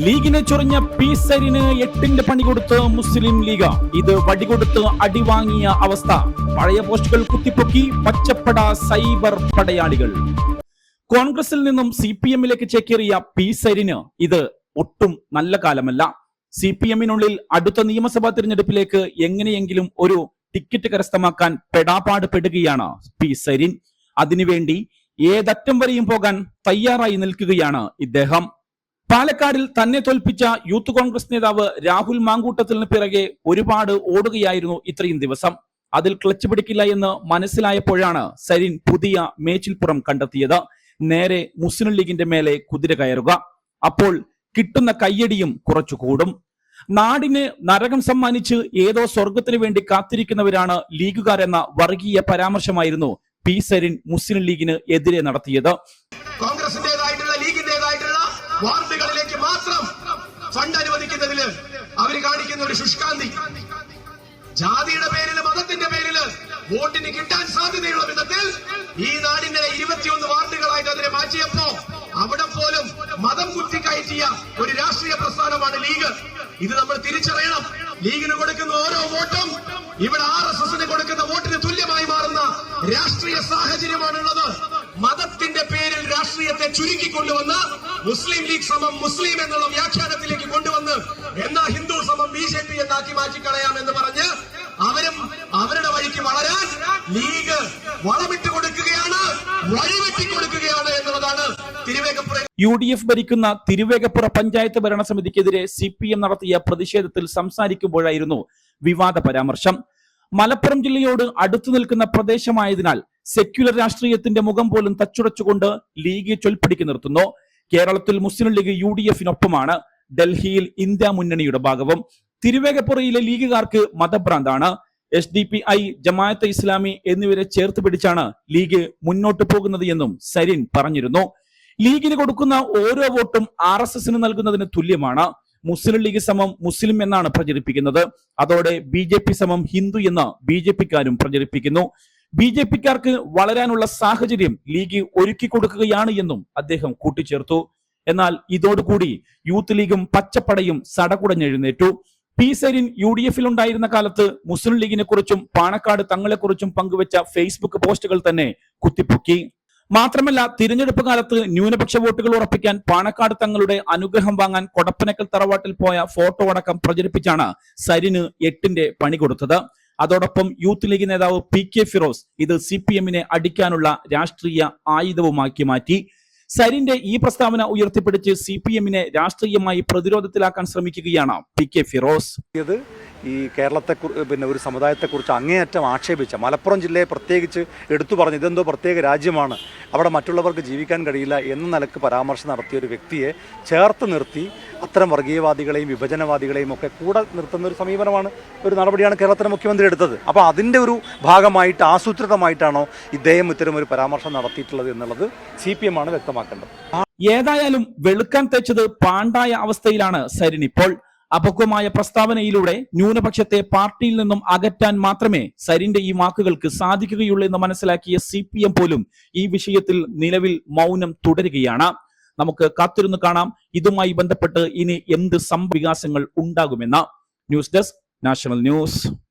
ലീഗിനെ ചൊറിഞ്ഞ പീസരിന് എട്ടിന്റെ പണി കൊടുത്ത് മുസ്ലിം ലീഗ്. ഇത് വടികൊടുത്ത് അടിവാങ്ങിയ അവസ്ഥ. പഴയ പോസ്റ്റുകൾ കുത്തിപ്പൊക്കി പച്ചപ്പട സൈബർ പടയാളികൾ. കോൺഗ്രസിൽ നിന്നും സി പി എമ്മിലേക്ക് ചേക്കേറിയ പീസരിന് ഇത് ഒട്ടും നല്ല കാലമല്ല. സി പി എമ്മിനുള്ളിൽ അടുത്ത നിയമസഭാ തിരഞ്ഞെടുപ്പിലേക്ക് എങ്ങനെയെങ്കിലും ഒരു ടിക്കറ്റ് കരസ്ഥമാക്കാൻ പെടാപാട് പെടുകയാണ് പി സരിൻ അതിനുവേണ്ടി ഏതറ്റം വരെയും പോകാൻ തയ്യാറായി നിൽക്കുകയാണ് ഇദ്ദേഹം. പാലക്കാടിൽ തന്നെ തോൽപ്പിച്ച യൂത്ത് കോൺഗ്രസ് നേതാവ് രാഹുൽ മാങ്കൂട്ടത്തിന് പിറകെ ഒരുപാട് ഓടുകയായിരുന്നു ഇത്രയും ദിവസം. അതിൽ ക്ലച്ച് പിടിക്കില്ല എന്ന് മനസ്സിലായപ്പോഴാണ് സരിൻ പുതിയ മേച്ചിൽപ്പുറം കണ്ടെത്തിയത്. നേരെ മുസ്ലിം ലീഗിന്റെ മേലെ കുതിര കയറുക. അപ്പോൾ കിട്ടുന്ന കയ്യടിയും കുറച്ചു കൂടും നാടിന് നരകം സമ്മാനിച്ച് ഏതോ സ്വർഗത്തിന് വേണ്ടി കാത്തിരിക്കുന്നവരാണ് ലീഗുകാരെന്ന വർഗീയ പരാമർശമായിരുന്നു പി സരിൻ മുസ്ലിം ലീഗിന് എതിരെ നടത്തിയത്. കോൺഗ്രസിന്റേതായിട്ടുള്ള അനുവദിക്കുന്നതിൽ അവർ കാണിക്കുന്ന ഒരു ശുഷ്കാന്തി. ജാതിയുടെ പേരിൽ മതത്തിന്റെ പേരിൽ വോട്ടിന് കിട്ടാൻ സാധ്യതയുള്ള വിധത്തിൽ ഈ നാടിന്റെ ഇരുപത്തിയൊന്ന് വാർഡുകളായിട്ട് അതിനെ മാറ്റിയപ്പോ അവിടെ പോലും മതം കുത്തിക്കയറ്റിയ ഒരു രാഷ്ട്രീയ പ്രസ്ഥാനമാണ് ലീഗ്. ഇത് നമ്മൾ തിരിച്ചറിയണം. ലീഗിന് കൊടുക്കുന്ന ഓരോ വോട്ടും ഇവിടെ ആർ എസ് എസിന് കൊടുക്കുന്ന വോട്ടിന് തുല്യമായി മാറുന്ന രാഷ്ട്രീയ സാഹചര്യമാണുള്ളത്. മതത്തിന്റെ പേരിൽ രാഷ്ട്രീയത്തെ ചുരുക്കിക്കൊണ്ടുവന്ന് മുസ്ലിം ലീഗ് സമം മുസ്ലിം എന്നുള്ള വ്യാഖ്യാനത്തിലേക്ക് കൊണ്ടുവന്ന് എന്നാ ഹിന്ദു സമം ബി ജെ പി എന്നാക്കി മാറ്റിക്കളയാം എന്ന് പറഞ്ഞ് അവരും അവരുടെ വഴിക്ക് വളരാൻ ലീഗ് വളമിട്ട് കൊടുക്കുകയാണ് വഴിവെട്ടി കൊടുക്കുകയാണ് എന്നുള്ളതാണ് തിരുവേഗപ്പുറ യു ഡി എഫ് ഭരിക്കുന്ന തിരുവേഗപ്പുറ പഞ്ചായത്ത് ഭരണസമിതിക്കെതിരെ സി പി എം നടത്തിയ പ്രതിഷേധത്തിൽ സംസാരിക്കുമ്പോഴായിരുന്നു വിവാദ പരാമർശം. മലപ്പുറം ജില്ലയോട് അടുത്തു നിൽക്കുന്ന പ്രദേശമായതിനാൽ സെക്യുലർ രാഷ്ട്രീയത്തിന്റെ മുഖം പോലും തച്ചുടച്ചുകൊണ്ട് ലീഗ് ചൊൽപ്പിടിക്ക് നിർത്തുന്നു. കേരളത്തിൽ മുസ്ലിം ലീഗ് യു ഡി എഫിനൊപ്പമാണ് ഡൽഹിയിൽ ഇന്ത്യ മുന്നണിയുടെ ഭാഗവും. തിരുവേഗപ്പുറയിലെ ലീഗുകാർക്ക് മതഭ്രാന്താണ്. S D P I Jamaat-e Islami എന്നിവരെ ചേർത്ത് പിടിച്ചാണ് ലീഗ് മുന്നോട്ട് പോകുന്നത് എന്നും സരിൻ പറഞ്ഞിരുന്നു. ലീഗിന് കൊടുക്കുന്ന ഓരോ വോട്ടും ആർ എസ് എസിന് നൽകുന്നതിന് തുല്യമാണ്. മുസ്ലിം ലീഗ് സമം മുസ്ലിം എന്നാണ് പ്രചരിപ്പിക്കുന്നത്. അതോടെ ബി ജെ പി സമം ഹിന്ദു എന്ന് ബി ജെ പിക്കാരും പ്രചരിപ്പിക്കുന്നു. ബി ജെ പിക്കാർക്ക് വളരാനുള്ള സാഹചര്യം ലീഗ് ഒരുക്കി കൊടുക്കുകയാണ് എന്നും അദ്ദേഹം കൂട്ടിച്ചേർത്തു. എന്നാൽ ഇതോടുകൂടി യൂത്ത് ലീഗും പച്ചപ്പടയും സടകുടഞ്ഞെഴുന്നേറ്റു. പി സരിൻ യു ഡി എഫിൽ ഉണ്ടായിരുന്ന കാലത്ത് മുസ്ലിം ലീഗിനെ കുറിച്ചും പാണക്കാട് തങ്ങളെക്കുറിച്ചും പങ്കുവച്ച ഫേസ്ബുക്ക് പോസ്റ്റുകൾ തന്നെ കുത്തിപ്പൊക്കി. മാത്രമല്ല തിരഞ്ഞെടുപ്പ് കാലത്ത് ന്യൂനപക്ഷ വോട്ടുകൾ ഉറപ്പിക്കാൻ പാണക്കാട് തങ്ങളുടെ അനുഗ്രഹം വാങ്ങാൻ കൊടപ്പനക്കൽ തറവാട്ടിൽ പോയ ഫോട്ടോ അടക്കം പ്രചരിപ്പിച്ചാണ് സരിന് എട്ടിന്റെ പണി കൊടുത്തത്. അതോടൊപ്പം യൂത്ത് ലീഗ് നേതാവ് പി കെ ഫിറോസ് ഇത് സി പി എമ്മിനെ അടിക്കാനുള്ള രാഷ്ട്രീയ ആയുധവുമാക്കി മാറ്റി. സരിന്റെ ഈ പ്രസ്താവന ഉയർത്തിപ്പിടിച്ച് സി പി എമ്മിനെ രാഷ്ട്രീയമായി പ്രതിരോധത്തിലാക്കാൻ ശ്രമിക്കുകയാണ് പി കെ ഫിറോസ്. ഈ കേരളത്തെ പിന്നെ ഒരു സമുദായത്തെക്കുറിച്ച് അങ്ങേയറ്റം ആക്ഷേപിച്ച മലപ്പുറം ജില്ലയെ പ്രത്യേകിച്ച് എടുത്തു പറഞ്ഞു ഇതെന്തോ പ്രത്യേക രാജ്യമാണ് അവിടെ മറ്റുള്ളവർക്ക് ജീവിക്കാൻ കഴിയില്ല എന്ന നിലയ്ക്ക് പരാമർശം നടത്തിയ ഒരു വ്യക്തിയെ ചേർത്ത് നിർത്തി അത്തരം വർഗീയവാദികളെയും വിഭജനവാദികളെയും ഒക്കെ കൂടെ നിർത്തുന്ന ഒരു സമീപനമാണ് ഒരു നടപടിയാണ് കേരളത്തിലെ മുഖ്യമന്ത്രി എടുത്തത്. അപ്പോൾ അതിന്റെ ഒരു ഭാഗമായിട്ട് ആസൂത്രിതമായിട്ടാണോ ഇദ്ദേഹം ഇത്തരം ഒരു പരാമർശം നടത്തിയിട്ടുള്ളത് എന്നുള്ളത് സി പി എം ആണ് വ്യക്തമാക്കേണ്ടത്. ഏതായാലും വെളുക്കാൻ തെച്ചത് പാണ്ടായ അവസ്ഥയിലാണ് സരിൻ ഇപ്പോൾ. അപക്വമായ പ്രസ്താവനയിലൂടെ ന്യൂനപക്ഷത്തെ പാർട്ടിയിൽ നിന്നും അകറ്റാൻ മാത്രമേ സരിന്റെ ഈ വാക്കുകൾക്ക് സാധിക്കുകയുള്ളൂ എന്ന് മനസ്സിലാക്കിയ സി പോലും ഈ വിഷയത്തിൽ നിലവിൽ മൗനം തുടരുകയാണ്. നമുക്ക് കാത്തിരുന്ന് കാണാം. ഇതുമായി ബന്ധപ്പെട്ട് ഇനി എന്ത് സംവികാസങ്ങൾ ഉണ്ടാകുമെന്ന് ന്യൂസ് ഡെസ്ക് നാഷണൽ ന്യൂസ്.